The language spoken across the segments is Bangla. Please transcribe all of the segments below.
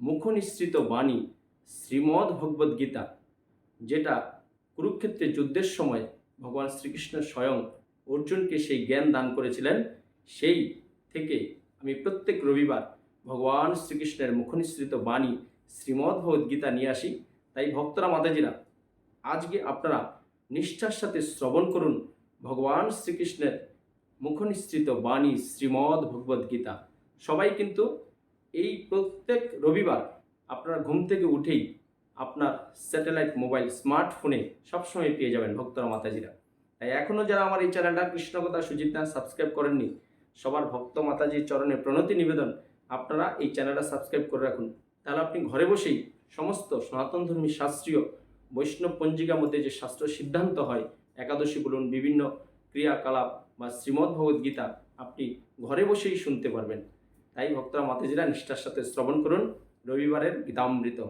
মুখনিসৃত বাণী শ্রীমদ্ ভগবদ্ গীতা, যেটা কুরুক্ষেত্রে যুদ্ধের সময় ভগবান শ্রীকৃষ্ণ স্বয়ং অর্জুনকে সেই জ্ঞান দান করেছিলেন, সেই থেকে আমি প্রত্যেক রবিবার ভগবান শ্রীকৃষ্ণের মুখনিসৃত বাণী শ্রীমদ ভগবদ্ গীতা নিয়ে আসি। তাই ভক্তরা, মাতাজিরা, আজকে আপনারা নিষ্ঠার সাথে শ্রবণ করুন ভগবান শ্রীকৃষ্ণের মুখনিসৃত বাণী শ্রীমদ্ ভগবদ্গীতা সবাই কিন্তু এই প্রত্যেক রবিবার আপনারা ঘুম থেকে উঠেই আপনার স্যাটেলাইট মোবাইল, স্মার্টফোনে সবসময় পেয়ে যাবেন ভক্তরা, মাতাজিরা। তাই এখনও যারা আমার এই চ্যানেলটা কৃষ্ণকথা সুজিত নাথ সাবস্ক্রাইব করেননি, সবার ভক্ত, মাতাজির চরণে প্রণতি নিবেদন, আপনারা এই চ্যানেলটা সাবস্ক্রাইব করে রাখুন। তাহলে আপনি ঘরে বসেই সমস্ত সনাতন ধর্মী শাস্ত্রীয় বৈষ্ণব পঞ্জিকা মধ্যে যে শাস্ত্র সিদ্ধান্ত হয়, একাদশী বলুন, বিভিন্ন ক্রিয়াকলাপ বা শ্রীমদ্ ভগবদ গীতা, আপনি ঘরে বসেই শুনতে পারবেন। তাই ভক্তরা মাতাজিরা নিষ্ঠার সাথে শ্রবণ করুন। রবিবারের গীতামৃত।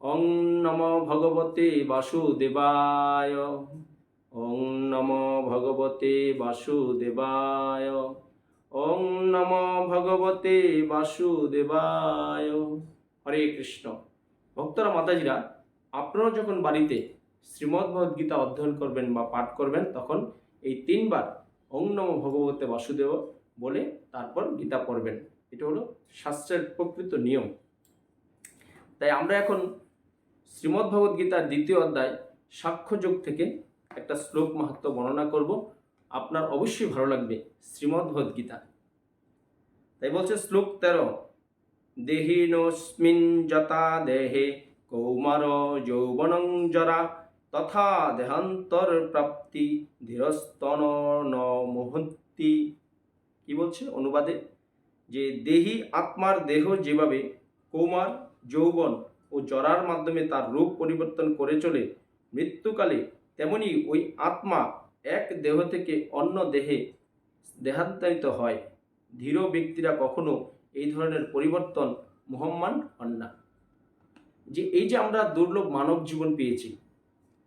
ওং নম ভগবতে বাসুদেবায়। ওং নম ভগবতে বাসুদেবায়। ওং নম ভগবতে বাসুদেবায়। হরে কৃষ্ণ। ভক্তরা, মাতাজিরা, আপনারা যখন বাড়িতে শ্রীমদ্ ভগবদ্গীতা অধ্যয়ন করবেন বা পাঠ করবেন, তখন এই তিনবার ওং নম ভগবতে বাসুদেব বলে তারপর গীতা পড়বেন। এটা হলো শাস্ত্রের প্রকৃত নিয়ম। তাই আমরা এখন শ্রীমদ্ভগবদ গীতার দ্বিতীয় অধ্যায় সাক্ষ্যযোগ থেকে একটা শ্লোক মাহাত্ম বর্ণনা করব। আপনার অবশ্যই ভালো লাগবে শ্রীমদ্ভগবদ গীতা তাই বলছে শ্লোক তেরো, দেহিনোস্মিন যতা দেহে কৌমার যৌবনং জরা তথা দেহান্তর প্রাপ্তি ধীরস্তন ন মুহূর্তি কি বলছে অনুবাদে? যে দেহি আত্মার দেহ যেভাবে কৌমার, যৌবন ও জরার মাধ্যমে তার রূপ পরিবর্তন করে চলে, মৃত্যুকালে তেমনি ওই আত্মা এক দেহ থেকে অন্য দেহে দেহান্তরিত হয়। ধীর ব্যক্তিরা কখনো এই ধরনের পরিবর্তন মোহাম্মান হন না। যে এই যে আমরা দুর্লভ মানব জীবন পেয়েছি,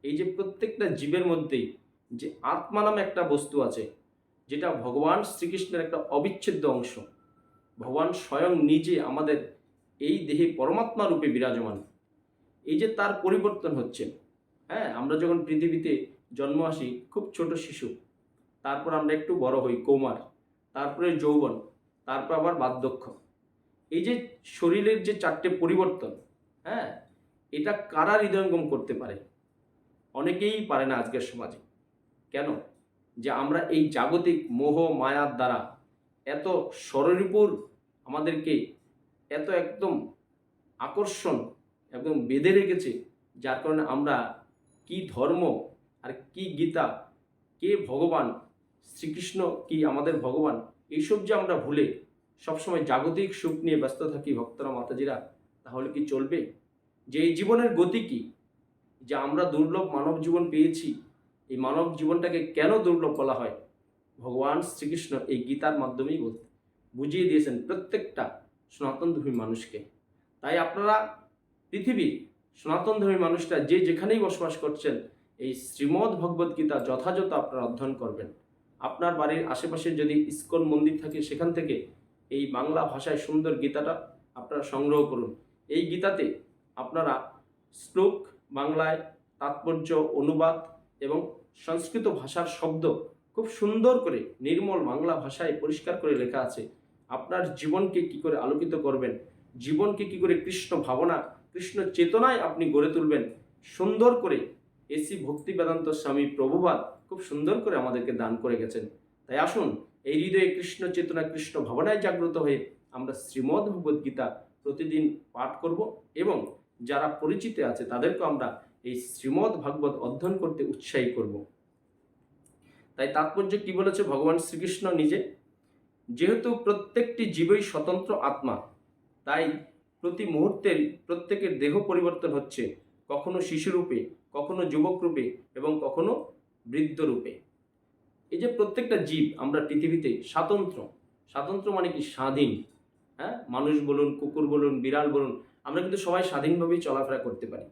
এই যে প্রত্যেকটা জীবের মধ্যেই যে আত্মা নামে একটা বস্তু আছে, যেটা ভগবান শ্রীকৃষ্ণের একটা অবিচ্ছেদ্য অংশ। ভগবান স্বয়ং নিজে আমাদের এই দেহে পরমাত্মা রূপে বিরাজমান। এই যে তার পরিবর্তন হচ্ছে হ্যাঁ আমরা যখন পৃথিবীতে জন্ম আসি, খুব ছোট শিশু, তারপর আমরা একটু বড় হই, কৌমার, তারপরে যৌবন, তারপর আবার বার্ধক্য। এই যে শরীরের যে চারটে পরিবর্তন হ্যাঁ এটা কারা হৃদয়ঙ্গম করতে পারে? অনেকেই পারে না আজকের সমাজে। কেন? যে আমরা এই জাগতিক মোহ মায়ার দ্বারা এত স্বরূপুর আমাদেরকে এত একদম আকর্ষণ, একদম বেঁধে রেখেছে, যার কারণে আমরা কি ধর্ম আর কি গীতা, কে ভগবান, শ্রীকৃষ্ণ কি আমাদের ভগবান, এইসব যে আমরা ভুলে সবসময় জাগতিক সুখ নিয়ে ব্যস্ত থাকি ভক্তরা, মাতাজিরা, তাহলে কি চলবে? যে এই জীবনের গতি কি? যে আমরা দুর্লভ মানব জীবন পেয়েছি, এই মানব জীবনটাকে কেন দুর্লভ বলা হয়? ভগবান শ্রীকৃষ্ণ এই গীতার মাধ্যমেই বলতে বুঝিয়ে দিয়েছেন প্রত্যেকটা সনাতন ধর্মী মানুষকে। তাই আপনারা পৃথিবীর সনাতন ধর্মী মানুষরা যে যেখানেই বসবাস করছেন, এই শ্রীমদ্ ভগবদ গীতা যথাযথ আপনারা অধ্যয়ন করবেন। আপনার বাড়ির আশেপাশে যদি ইস্কন মন্দির থাকে, সেখান থেকে এই বাংলা ভাষায় সুন্দর গীতাটা আপনারা সংগ্রহ করুন। এই গীতাতে আপনারা শ্লোক, বাংলায় তাৎপর্য, অনুবাদ এবং সংস্কৃত ভাষার শব্দ খুব সুন্দর করে নির্মল বাংলা ভাষায় পরিষ্কার করে লেখা আছে, আপনার জীবনকে কি করে আলোকিত করবেন? জীবনকে কি করে কৃষ্ণ ভাবনা, কৃষ্ণ চেতনায় আপনি গড়ে তুলবেন? সুন্দর করে এসি ভক্তি বেদান্ত স্বামী প্রভুবাদ খুব সুন্দর করে আমাদেরকে দান করে গেছেন। তাই আসুন, এই হৃদয়ে কৃষ্ণ চেতনা, কৃষ্ণ ভাবনায় জাগ্রত হয়ে আমরা শ্রীমদ্ ভগবদ গীতা প্রতিদিন পাঠ করব এবং যারা পরিচিত আছে তাদেরকে আমরা এই শ্রীমদ্ ভাগবত অধ্যয়ন করতে উৎসাহী করব। তাই তাৎপর্য কি বলেছে ভগবান শ্রীকৃষ্ণ নিজে? যেহেতু প্রত্যেকটি জীবই স্বতন্ত্র আত্মা, তাই প্রতি মুহূর্তের প্রত্যেকের দেহ পরিবর্তন হচ্ছে, কখনো শিশুরূপে, কখনো যুবক রূপে এবং কখনো বৃদ্ধ রূপে এই যে প্রত্যেকটা জীব আমরা পৃথিবীতে স্বাতন্ত্র স্বাতন্ত্র মানে কি স্বাধীন? হ্যাঁ মানুষ বলুন, কুকুর বলুন, বিড়াল বলুন, আমরা কিন্তু সবাই স্বাধীনভাবেই চলাফেরা করতে পারি।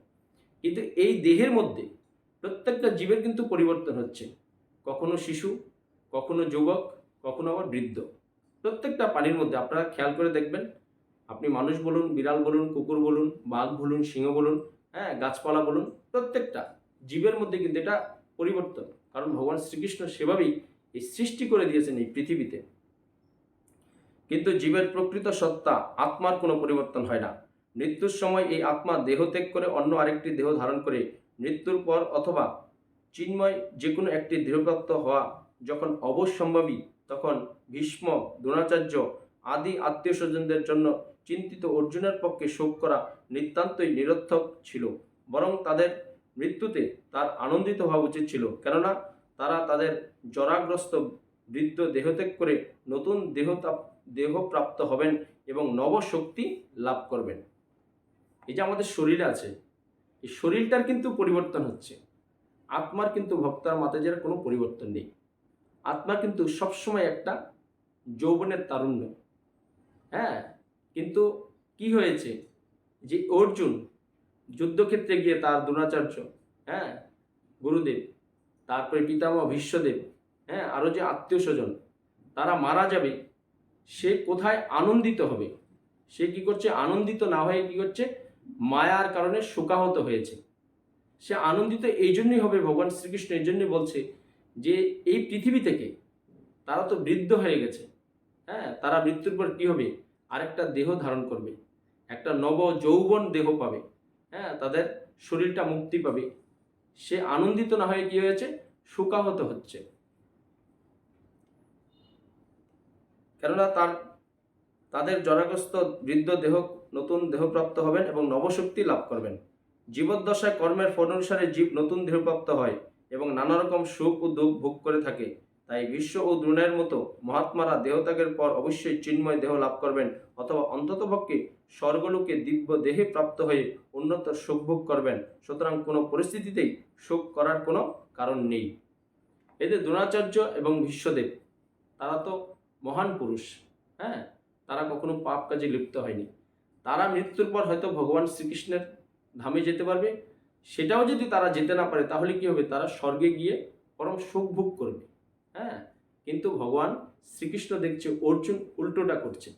কিন্তু এই দেহের মধ্যে প্রত্যেকটা জীবের কিন্তু পরিবর্তন হচ্ছে। কখনো শিশু, কখনো যুবক, কখনো আবার বৃদ্ধ। প্রত্যেকটা প্রাণীর মধ্যে আপনারা খেয়াল করে দেখবেন, আপনি মানুষ বলুন, বিড়াল বলুন, কুকুর বলুন, বাঘ বলুন, সিংহ বলুন হ্যাঁ গাছপালা বলুন, প্রত্যেকটা জীবের মধ্যে কিন্তু এটা পরিবর্তন। কারণ ভগবান শ্রীকৃষ্ণ সেভাবেই এই সৃষ্টি করে দিয়েছেন এই পৃথিবীতে। কিন্তু জীবের প্রকৃত সত্তা, আত্মার কোনো পরিবর্তন হয় না। মৃত্যুর সময় এই আত্মা দেহ ত্যাগ করে অন্য আরেকটি দেহ ধারণ করে মৃত্যুর পর অথবা চিন্ময় যে কোনো একটি দৃঢ়প্রাপ্ত হওয়া যখন অবশ্যম্ভাবী, তখন ভীষ্ম, দ্রোণাচার্য আদি আত্মীয় স্বজনদের জন্য চিন্তিত অর্জুনের পক্ষে শোক করা নিতান্তই নিরর্থক ছিল, বরং তাদের মৃত্যুতে তার আনন্দিত হওয়া উচিত ছিল। কেননা তারা তাদের জরাগ্রস্ত বৃদ্ধ দেহত্যাগ করে নতুন দেহ দেহ প্রাপ্ত হবেন এবং নবশক্তি লাভ করবেন। এই যে আমাদের শরীর আছে, এই শরীরটার কিন্তু পরিবর্তন হচ্ছে। আত্মার কিন্তু ভক্তার মাতাজের কোনো পরিবর্তন নেই। আত্মা কিন্তু সবসময় একটা যৌবনের তারুণ্য। হ্যাঁ কিন্তু কি হয়েছে? যে অর্জুন যুদ্ধক্ষেত্রে গিয়ে তার দ্রোণাচার্য হ্যাঁ গুরুদেব, তারপরে পিতামহ ভীষ্মদেব হ্যাঁ আরও যে আত্মীয় স্বজন, তারা মারা যাবে, সে কোথায় আনন্দিত হবে? সে কি করছে? আনন্দিত না হয়ে কি করছে? মায়ার কারণে শোকাহত হয়েছে। সে আনন্দিত এই জন্যই হবে, ভগবান শ্রীকৃষ্ণ এই জন্যই বলছে যে এই পৃথিবী থেকে তারা তো বৃদ্ধ হয়ে গেছে। হ্যাঁ তারা মৃত্যুর পর কী হবে? আরেকটা দেহ ধারণ করবে। একটা নব যৌবন দেহ পাবে। হ্যাঁ তাদের শরীরটা মুক্তি পাবে। সে আনন্দিত না হয়ে কি হয়েছে? শোকাহত হচ্ছে। কেননা তার, তাদের জরাগ্রস্ত বৃদ্ধ দেহ নতুন দেহপ্রাপ্ত হবেন এবং নবশক্তি লাভ করবেন। জীবদ্দশায় কর্মের ফল অনুসারে জীব নতুন দেহপ্রাপ্ত হয় এবং নানা রকম সুখ ও দুঃখ ভোগ করে থাকে। তাই বিশ্ব ও দ্রোণের মতো মহাত্মারা দেহত্যাগের পর অবশ্যই চিন্ময় দেহ লাভ করবেন অথবা অন্ততপক্ষে স্বর্গলোকে দিব্য দেহে প্রাপ্ত হয়ে উন্নত সুখ ভোগ করবেন। সুতরাং কোনো পরিস্থিতিতেই শোক করার কোনো কারণ নেই। এতে দ্রোণাচার্য এবং বিশ্বদেব, তারা তো মহান পুরুষ হ্যাঁ? তারা কখনো পাপ কাজে লিপ্ত হয়নি। তারা মৃত্যুর পর হয়তো ভগবান শ্রীকৃষ্ণের ধামে যেতে পারবে। সেটাও যদি তারা যেতে না পারে, তাহলে কি হবে? তারা স্বর্গে গিয়ে পরম সুখ ভোগ করবে। হ্যাঁ? কিন্তু ভগবান শ্রীকৃষ্ণ দেখছে অর্জুন উল্টোটা করছে।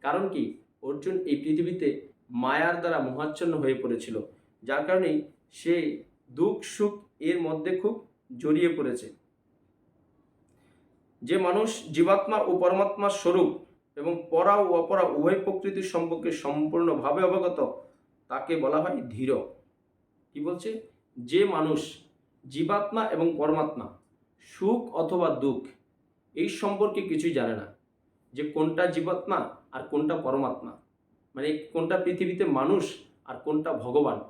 কারণ কি? অর্জুন এই পৃথিবীতে মায়ার দ্বারা মোহাচ্ছন্ন হয়ে পড়েছিল। যার কারণেই সে দুঃখ সুখ এর মধ্যে খুব জড়িয়ে পড়েছে। যে মানুষ জীবাত্মা ও পরমাত্মার স্বরূপ এবং পরা ও অপরা উভয় প্রকৃতির সম্পর্কে সম্পূর্ণভাবে অবগত তাকে বলা হয় ধীর। কি বলছে? যে মানুষ জীবাত্মা এবং পরমাত্মা, সুখ অথবা দুঃখ, এই সম্পর্কে কিছুই জানে না। যে কোনটা জীবাত্মা আর কোনটা পরমাত্মা। মানে কোনটা পৃথিবীতে মানুষ আর কোনটা ভগবান।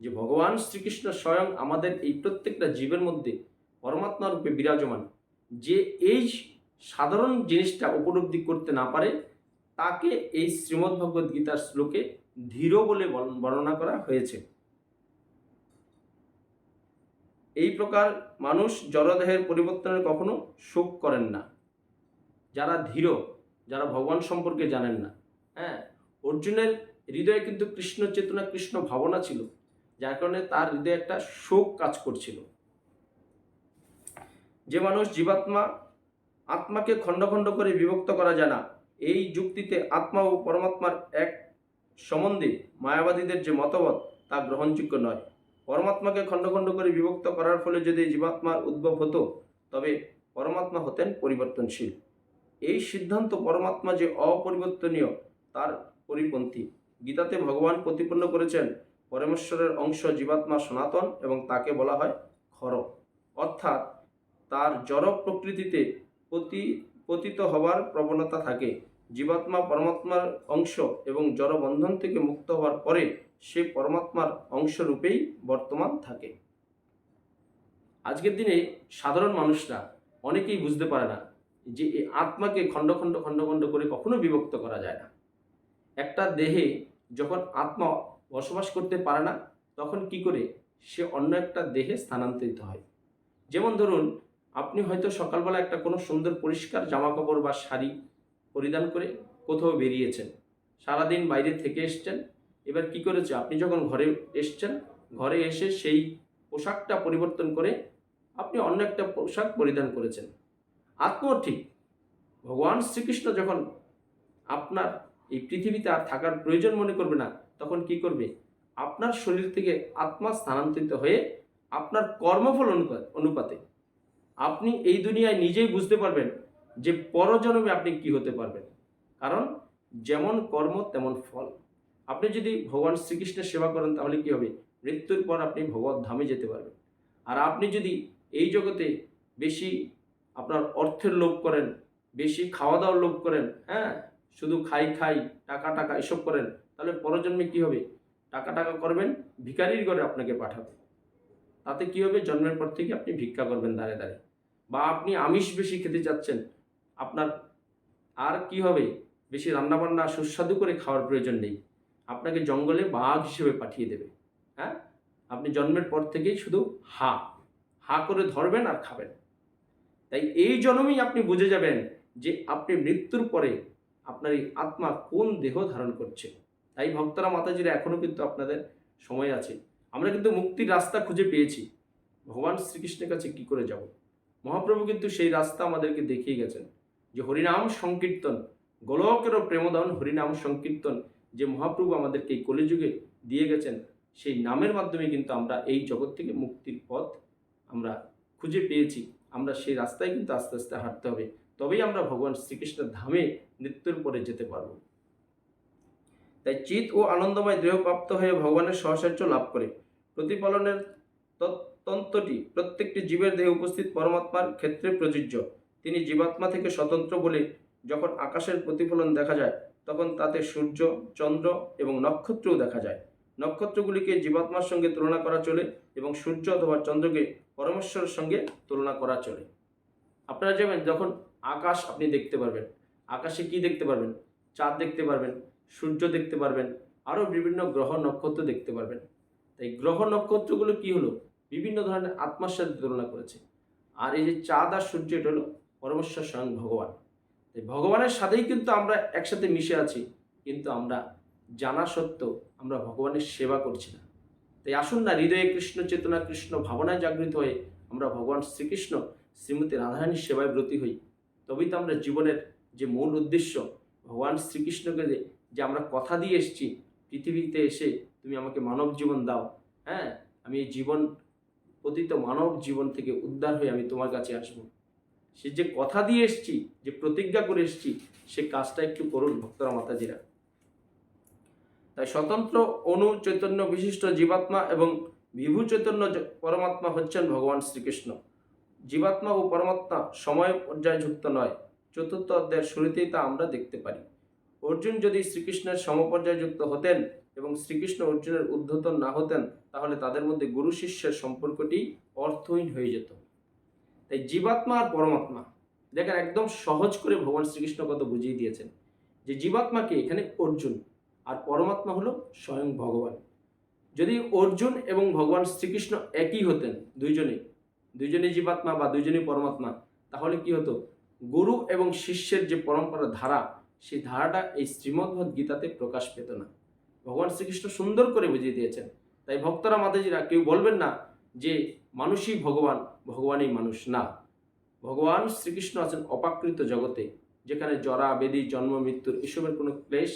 যে ভগবান শ্রীকৃষ্ণ স্বয়ং আমাদের এই প্রত্যেকটা জীবের মধ্যে পরমাত্মা রূপে বিরাজমান। যে এই সাধারণ জিনিসটা উপলব্ধি করতে না পারে, তাকে এই শ্রীমদ্ভগবদ্ গীতার শ্লোকে ধীর বলে বর্ণনা করা হয়েছে। এই প্রকার মানুষ জড়দেহের পরিবর্তনের কখনো শোক করেন না। যারা ধীর, যারা ভগবান সম্পর্কে জানেন না। হ্যাঁ অর্জুনের হৃদয়ে কিন্তু কৃষ্ণ চেতনা, কৃষ্ণ ভাবনা ছিল, যার কারণে তার হৃদয়ে একটা শোক কাজ করছিল। যে মানুষ জীবাত্মা, আত্মাকে খণ্ড খণ্ড করে বিভক্ত করা যায় না, এই যুক্তিতে আত্মা ও পরমাত্মার এক সম্বন্ধে মায়াবাদীদের যে মতবাদ, তা গ্রহণযোগ্য নয়। পরমাত্মাকে খণ্ড খণ্ড করে বিভক্ত করার ফলে যদি জীবাত্মার উদ্ভব হতো, তবে পরমাত্মা হতেন পরিবর্তনশীল। এই সিদ্ধান্ত পরমাত্মা যে অপরিবর্তনীয়, তার পরিপন্থী। গীতাতে ভগবান প্রতিপন্ন করেছেন, পরমেশ্বরের অংশ জীবাত্মা সনাতন এবং তাকে বলা হয় খর অর্থাৎ তার জড় প্রকৃতিতে পতি, পতিত হওয়ার প্রবণতা থাকে। জীবাত্মা পরমাত্মার অংশ এবং জড়বন্ধন থেকে মুক্ত হওয়ার পরে সে পরমাত্মার অংশরূপেই বর্তমান থাকে। আজকের দিনে সাধারণ মানুষরা অনেকেই বুঝতে পারে না যে এই আত্মাকে খণ্ড খণ্ড খণ্ড খণ্ড করে কখনো বিভক্ত করা যায় না। একটা দেহে যখন আত্মা বসবাস করতে পারে না, তখন কি করে? সে অন্য একটা দেহে স্থানান্তরিত হয়। যেমন ধরুন, আপনি হয়তো সকালবেলা একটা কোনো সুন্দর পরিষ্কার জামা কাপড় বা শাড়ি পরিধান করে কোথাও বেরিয়েছেন। সারাদিন বাইরে থেকে এসছেন। এবার কি করেছে? আপনি যখন ঘরে এসছেন, ঘরে এসে সেই পোশাকটা পরিবর্তন করে আপনি অন্য একটা পোশাক পরিধান করেছেন। আত্মাও ঠিক ভগবান শ্রীকৃষ্ণ যখন আপনার এই পৃথিবীতে আর থাকার প্রয়োজন মনে করবে না, তখন কি করবে? আপনার শরীর থেকে আত্মা স্থানান্তরিত হয়ে আপনার কর্মফল অনুপাতে। আপনি এই দুনিয়ায় নিজেই বুঝতে পারবেন যে পরজন্মে আপনি কি হতে পারবেন? কারণ যেমন কর্ম, তেমন ফল। আপনি যদি ভগবান শ্রীকৃষ্ণের সেবা করেন, তাহলে কি হবে? মৃত্যুর পর আপনি ভগবত ধামে যেতে পারবেন। আর আপনি যদি এই জগতে বেশি আপনার অর্থের লোভ করেন, বেশি খাওয়া দাওয়ার লোভ করেন হ্যাঁ? শুধু খাই খাই, টাকা টাকা এসব করেন, তাহলে পরজন্মে কি হবে? টাকা টাকা করবেন, ভিখারির ঘরে আপনাকে পাঠাবে। তাতে কি হবে? জন্মের পর থেকে আপনি ভিক্ষা করবেন দাঁড়ে দাঁড়িয়ে বা আপনি আমিষ বেশি খেতে চাচ্ছেন আপনার আর কি হবে? বেশি রান্নাবান্না সুস্বাদু করে খাওয়ার প্রয়োজন নেই। আপনাকে জঙ্গলে বাঘ হিসেবে পাঠিয়ে দেবে। হ্যাঁ? আপনি জন্মের পর থেকেই শুধু হা হা করে ধরবেন আর খাবেন। তাই এই জন্মেই আপনি বুঝে যাবেন যে আপনি মৃত্যুর পরে আপনার এই আত্মা কোন দেহ ধারণ করছে। তাই ভক্তরা মাতাজিরা এখনও কিন্তু আপনাদের সময় আছে। আমরা কিন্তু মুক্তির রাস্তা খুঁজে পেয়েছি। ভগবান শ্রীকৃষ্ণের কাছে কি করে যাব? মহাপ্রভু কিন্তু সেই রাস্তা আমাদেরকে দেখিয়ে গেছেন। যে হরিনাম সংকীর্তন, গোলকেরও প্রেমদান হরিনাম সংকীর্তন যে মহাপ্রভু আমাদেরকে এই কলিযুগে দিয়ে গেছেন, সেই নামের মাধ্যমে কিন্তু আমরা এই জগৎ থেকে মুক্তির পথ আমরা খুঁজে পেয়েছি। আমরা সেই রাস্তায় কিন্তু আস্তে আস্তে হাঁটতে হবে। তবেই আমরা ভগবান শ্রীকৃষ্ণের ধামে মৃত্যুর পরে যেতে পারব। তাই চিত ও আনন্দময় দেহপ্রাপ্ত হয়ে ভগবানের সহসাহায্য লাভ করে। প্রতিপালনের তন্ত্রটি প্রত্যেকটি জীবের দেহে উপস্থিত পরমাত্মার ক্ষেত্রে প্রযোজ্য। তিনি জীবাত্মা থেকে স্বতন্ত্র বলে যখন আকাশের প্রতিফলন দেখা যায়, তখন তাতে সূর্য, চন্দ্র এবং নক্ষত্রও দেখা যায়। নক্ষত্রগুলিকে জীবাত্মার সঙ্গে তুলনা করা চলে এবং সূর্য অথবা চন্দ্রকে পরমেশ্বরের সঙ্গে তুলনা করা চলে। আপনারা যাবেন যখন আকাশ আপনি দেখতে পারবেন, আকাশে কি দেখতে পারবেন? চাঁদ দেখতে পারবেন, সূর্য দেখতে পারবেন, আরও বিভিন্ন গ্রহ নক্ষত্র দেখতে পারবেন। তাই গ্রহ নক্ষত্রগুলো কি হলো? বিভিন্ন ধরনের আত্মার সাথে তুলনা করেছে। আর এই যে চাঁদ আর সূর্য, এটা হলো পরমেশ্বর স্বয়ং ভগবান। তাই ভগবানের সাথেই কিন্তু আমরা একসাথে মিশে আছি, কিন্তু আমরা জানা সত্ত্বেও আমরা ভগবানের সেবা করছি না। তাই আসুন না হৃদয়ে কৃষ্ণ চেতনা, কৃষ্ণ ভাবনায় জাগৃত হয়ে আমরা ভগবান শ্রীকৃষ্ণ, শ্রীমতী রাধারানীর সেবায় ব্রতী হই। তবেই তো আমরা জীবনের যে মূল উদ্দেশ্য, ভগবান শ্রীকৃষ্ণকে যে আমরা কথা দিয়ে এসেছি, পৃথিবীতে এসে তুমি আমাকে মানব জীবন দাও হ্যাঁ? আমি এই জীবন, পতিত মানব জীবন থেকে উদ্ধার হয়ে আমি তোমার কাছে আসব। সে যে কথা দিয়ে এসেছি, যে প্রতিজ্ঞা করে এসেছি, সে কাজটা একটু করুন, ভক্তরা, মাতাজিরা। তাই স্বতন্ত্র অনু চৈতন্য বিশিষ্ট জীবাত্মা এবং বিভু চৈতন্য পরমাত্মা হচ্ছেন ভগবান শ্রীকৃষ্ণ। জীবাত্মা ও পরমাত্মা সময় পর্যায়যুক্ত নয়। চতুর্থ অধ্যায়ের শুরুতেই তা আমরা দেখতে পারি। অর্জুন যদি শ্রীকৃষ্ণের সমপর্যায়যুক্ত হতেন এবং শ্রীকৃষ্ণ অর্জুনের উদ্ধতন না হতেন, তাহলে তাদের মধ্যে গুরু শিষ্যের সম্পর্কটি অর্থহীন হয়ে যেত। তাই জীবাত্মা আর পরমাত্মা, দেখেন একদম সহজ করে ভগবান শ্রীকৃষ্ণ কত বুঝিয়ে দিয়েছেন, যে জীবাত্মাকে এখানে অর্জুন আর পরমাত্মা হলো স্বয়ং ভগবান। যদি অর্জুন এবং ভগবান শ্রীকৃষ্ণ একই হতেন দুইজনে দুইজনে জীবাত্মা বা দুইজনই পরমাত্মা, তাহলে কি হতো? গুরু এবং শিষ্যের যে পরম্পরা ধারা, সেই ধারাটা এই শ্রীমদ্ভগবদ গীতাতে প্রকাশ পেত না। ভগবান শ্রীকৃষ্ণ সুন্দর করে বুঝিয়ে দিয়েছেন। তাই ভক্তরা মাতাজিরা কেউ বলবেন না যে মানুষই ভগবান, ভগবানই মানুষ না। ভগবান শ্রীকৃষ্ণ আছেন অপাকৃত জগতে, যেখানে জরা, বেদি, জন্ম, মৃত্যুর এসবের কোনো ক্লেশ,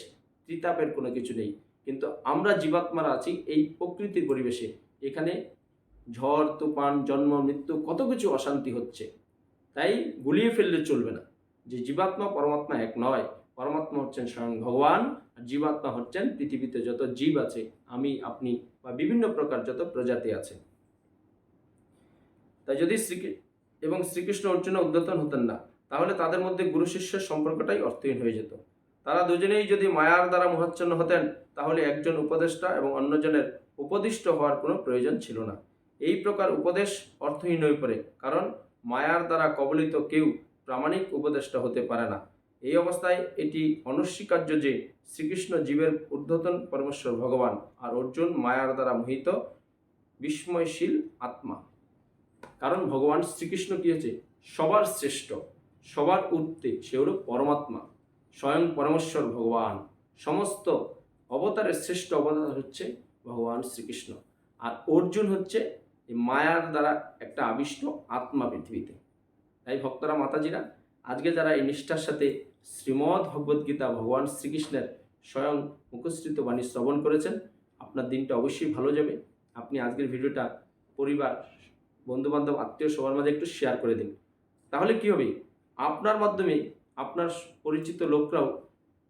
ত্রিতাপের কোনো কিছু নেই। কিন্তু আমরা জীবাত্মারা আছি এই প্রকৃতির পরিবেশে, এখানে ঝড়, তুফান, জন্ম, মৃত্যু কত কিছু অশান্তি হচ্ছে। তাই গুলিয়ে ফেললে চলবে না। যে জীবাত্মা পরমাত্মা এক নয়, পরমাত্মা হচ্ছেন স্বয়ং ভগবান, আর জীবাত্মা হচ্ছেন পৃথিবীতে যত জীব আছে, আমি, আপনি বা বিভিন্ন প্রকার যত প্রজাতি আছে। তাই যদি শ্রী এবং শ্রীকৃষ্ণ অর্জুনে উদ্যতন হতেন না, তাহলে তাদের মধ্যে গুরু শিষ্যের সম্পর্কটাই অর্থহীন হয়ে যেত। তারা দুজনেই যদি মায়ার দ্বারা মোহাচ্ছন্ন হতেন, তাহলে একজন উপদেষ্টা এবং অন্যজনের উপদিষ্ট হওয়ার কোনো প্রয়োজন ছিল না। এই প্রকার উপদেশ অর্থহীন হয়ে পড়ে, কারণ মায়ার দ্বারা কবলিত কেউ প্রামাণিক উপদেষ্টা হতে পারে না। এই অবস্থায় এটি অনস্বীকার্য যে শ্রীকৃষ্ণ জীবের ঊর্ধ্বতন পরমেশ্বর ভগবান আর অর্জুন মায়ার দ্বারা মোহিত বিস্ময়শীল আত্মা। কারণ ভগবান শ্রীকৃষ্ণ কি হয়েছে সবার শ্রেষ্ঠ, সবার ঊর্ধ্বে সে হল পরমাত্মা, স্বয়ং পরমেশ্বর ভগবান। সমস্ত অবতারের শ্রেষ্ঠ অবতার হচ্ছে ভগবান শ্রীকৃষ্ণ। আর অর্জুন হচ্ছে মায়ার দ্বারা একটা আবিষ্ট আত্মা পৃথিবীতে। তাই ভক্তরা, মাতাজিরা, আজকে যারা এই নিষ্ঠার সাথে শ্রীমদ্ ভগবদ্গীতা ভগবান শ্রীকৃষ্ণের স্বয়ং মুখশ্রিত বাণী শ্রবণ করেছেন, আপনার দিনটা অবশ্যই ভালো যাবে। আপনি আজকের ভিডিওটা পরিবার বন্ধুবান্ধব, আত্মীয় সবার মাঝে একটু শেয়ার করে দিন। তাহলে কি হবে? আপনার মাধ্যমে আপনার পরিচিত লোকরাও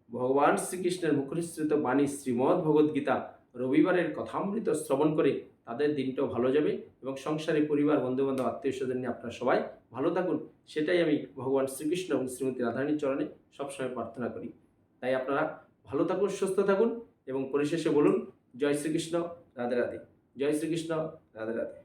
ভগবান শ্রীকৃষ্ণের মুখনিসৃত বাণী শ্রীমদ্ ভগবদ্গীতা রবিবারের কথামৃত শ্রবণ করে তাদের দিনটাও ভালো যাবে এবং সংসারে পরিবার, বন্ধুবান্ধব, আত্মীয় স্বজন নিয়ে আপনারা সবাই ভালো থাকুন। সেটাই আমি ভগবান শ্রীকৃষ্ণ এবং শ্রীমতী রাধারানীর চরণে সবসময় প্রার্থনা করি। তাই আপনারা ভালো থাকুন, সুস্থ থাকুন এবং পরিশেষে বলুন, জয় শ্রীকৃষ্ণ, রাধে রাধে। জয় শ্রীকৃষ্ণ, রাধে রাধে।